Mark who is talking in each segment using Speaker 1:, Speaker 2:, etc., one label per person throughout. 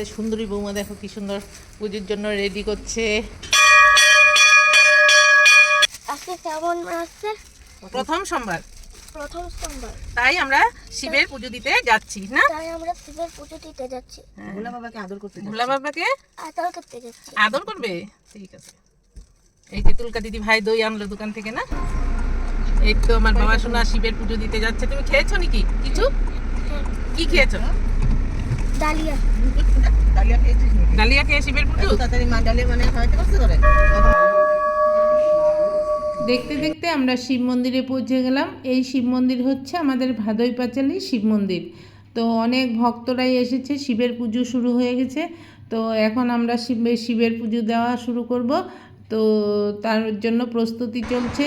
Speaker 1: আমাদের সুন্দরী বৌমা দেখো কি সুন্দর পুজোর জন্য রেডি করছে।
Speaker 2: আজকে শ্রাবণ মাসের
Speaker 1: প্রথম সোমবার।
Speaker 2: প্রথম সোমবার।
Speaker 1: তাই আমরা শিবের পুজো দিতে যাচ্ছি না?
Speaker 2: তাই আমরা শিবের পুজো দিতে যাচ্ছি।
Speaker 3: ভোলা বাবাকে আদর করতে
Speaker 1: ভোলা বাবাকে
Speaker 2: আদর করতে যাচ্ছি।
Speaker 1: আদর করবে? ঠিক আছে। এই যে তুলকা দিদি ভাই দই আনলো দোকান থেকে না? এই তো আমার বাবা শোনা শিবের পুজো দিতে যাচ্ছে। তুমি খেয়েছো নাকি? কিছু?
Speaker 2: হ্যাঁ,
Speaker 1: কি খেয়েছো?
Speaker 2: ডালিয়া।
Speaker 3: ডালিয়া খেয়েছিস
Speaker 1: ডালিয়া খেয়ে শিবের পুজো
Speaker 3: তাড়াতাড়ি মা ডালিয়া মানে খাওয়াইতে পারছে তোরে
Speaker 4: দেখতে দেখতে আমরা শিব মন্দিরে পৌঁছে গেলাম। এই শিব মন্দির হচ্ছে আমাদের ভাদই পাঁচালি শিব মন্দির। তো অনেক ভক্তরাই এসেছে শিবের পুজো শুরু হয়ে গেছে। তো এখন আমরা শিবের শিবের পুজো দেওয়া শুরু করব। তো তার জন্য প্রস্তুতি চলছে।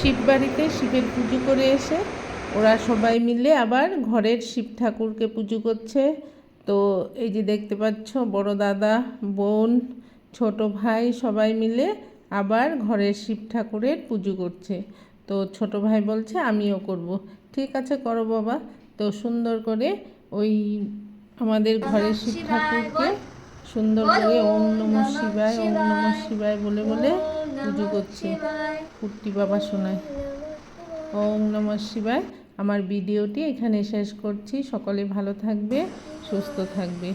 Speaker 5: শিব বাড়িতে শিবের পুজো করে এসে ওরা সবাই মিলে আবার ঘরের শিব ঠাকুরকে পুজো করছে। তো এই যে দেখতে পাচ্ছ বড় দাদা বোন ছোট ভাই সবাই মিলে আবার ঘরের শিব ঠাকুরের পুজো করছে। তো ছোট ভাই বলছে আমিও করব। ঠিক আছে করো বাবা। তো সুন্দর করে ওই আমাদের ঘরের শিব ঠাকুরকে সুন্দর করে ওম নম শিবায় ওম নম শিবায় বলে বলে পুজো করছে। কুর্তি বাবা শোনায়। ওম নম শিবায়। আমার ভিডিওটি এখানে শেষ করছি। সকলে ভালো থাকবে, সুস্থ থাকবে।